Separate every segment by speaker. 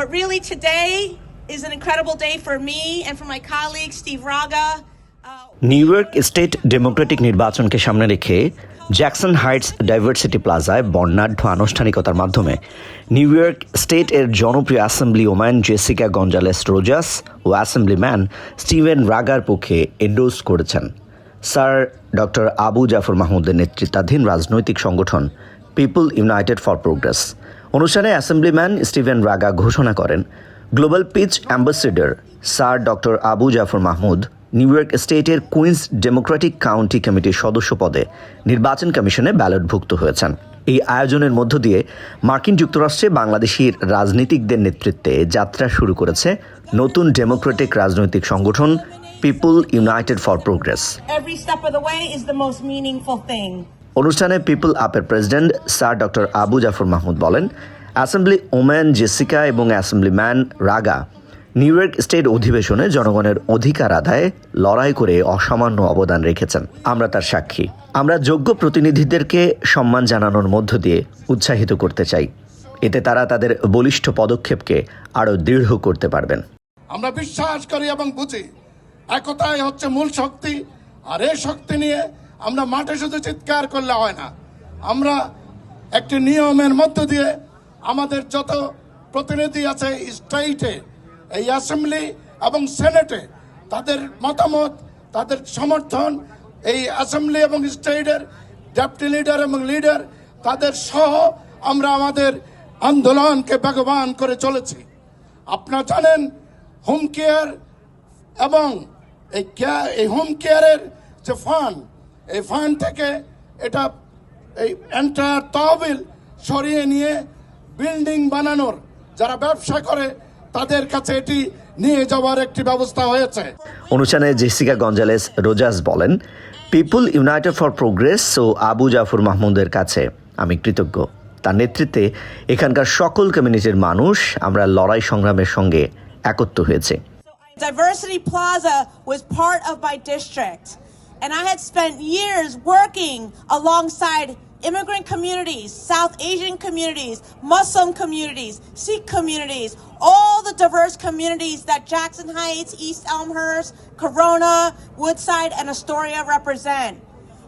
Speaker 1: But really, today is an incredible day for me and for my colleague, Steve Raga.
Speaker 2: New York state democratic নির্বাচনকে সামনে রেখে Jackson Heights diversity প্লাজায় বর্ণাঢ্য আনুষ্ঠানিকতার মাধ্যমে new York state এর জনপ্রিয় assembly woman Jessica Gonzalez Rojas ও assemblyman Steven রাগার পক্ষে এন্ডোর্স করেছেন স্যার ডক্টর আবু জাফর মাহমুদের নেতৃত্বাধীন রাজনৈতিক সংগঠন পিপল ইউনাইটেড ফর প্রোগ্রেস অনুষ্ঠানে অ্যাসেম্বলিম্যান স্টিভেন রাগা ঘোষণা করেন। Global peace ambassador sir doctor Abu Jafar Mahmud, New York স্টেটের কুইন্স ডেমোক্রেটিক কাউন্টি কমিটির সদস্য পদে নির্বাচন কমিশনে ব্যালটভুক্ত হয়েছেন। এই আয়োজনের মধ্য দিয়ে মার্কিন যুক্তরাষ্ট্রে বাংলাদেশি রাজনীতিকদের নেতৃত্বে যাত্রা শুরু করেছে নতুন ডেমোক্রেটিক রাজনৈতিক সংগঠন পিপল ইউনাইটেড ফর প্রোগ্রেস। অনুষ্ঠানে পিপল আপের president sir doctor Abu Jafar Mahmud বলেন অ্যাসেম্বলি ওম্যান জেসিকা এবং assemblyman Raga New York state অধিবেশনে জনগণের অধিকার আদায়ে লড়াই করে অসামান্য অবদান রেখেছেন। আমরা তার সাক্ষী। আমরা যোগ্য প্রতিনিধিদেরকে সম্মান জানানোর মধ্য দিয়ে উৎসাহিত করতে চাই। এতে তারা তাদের বলিষ্ঠ পদক্ষেপকে আরও দৃঢ় করতে পারবেন।
Speaker 3: আমরা বিশ্বাস করি এবং বুঝি, একতাই হচ্ছে মূল শক্তি, আর এই শক্তি নিয়ে আমরা মাঠে শুধু চিৎকার করলে হয় না। আমরা একটি নিয়মের মধ্য দিয়ে আমাদের যত প্রতিনিধি আছে স্টেটে, এই অ্যাসেম্বলি এবং সেনেটে, তাদের মতামত, তাদের সমর্থন, এই অ্যাসেম্বলি এবং স্টেটের ডেপুটি লিডার এবং লিডার, তাদের সহ আমরা আমাদের আন্দোলনকে বেগবান করে চলেছি। আপনারা জানেন, হোম কেয়ার এবং এই কেয়ার এই হোম কেয়ারের যে ফান্ড এই ফান্ড থেকে এটা এই এন্টায়ার তহবিল সরিয়ে নিয়ে বিল্ডিং বানানোর যারা ব্যবসা করে তাদের কাছে এটি নিয়ে যাওয়ার একটি ব্যবস্থা হয়েছে।
Speaker 2: অনুষ্ঠানে জেসিকা গঞ্জালেস রোজাস বলেন পিপল ইউনাইটেড ফর প্রোগ্রেস ও আবু জাফর মাহমুদের কাছে আমি কৃতজ্ঞ। তার নেতৃত্বে এখানকার সকল কমিউনিটির মানুষ আমরা লড়াই সংগ্রামের সঙ্গে একত্র হয়েছে।
Speaker 1: Diversity Plaza was part of my district, and I had spent years working alongside immigrant communities, South Asian communities, Muslim communities, Sikh communities, all the diverse communities that Jackson Heights, East Elmhurst, Corona, Woodside, and Astoria represent.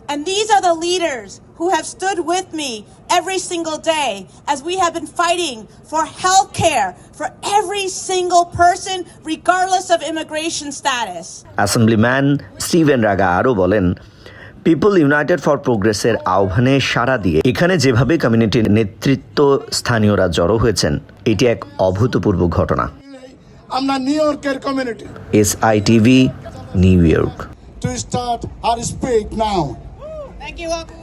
Speaker 1: And these are the leaders who have stood with me every single day as we have been fighting for health care for every single person, regardless of immigration status.
Speaker 2: Assemblyman Steven Raga আরও বলেন People United for প্রোগ্রেসের আহ্বানে সাড়া দিয়ে এখানে যেভাবে কমিউনিটির নেতৃত্ব স্থানীয়রা জড়ো হয়েছেন এটি এক অভূতপূর্ব ঘটনা
Speaker 3: আমরা নিউ ইয়র্কের community
Speaker 2: S I TV New York
Speaker 3: to start or speak now
Speaker 1: Thank you.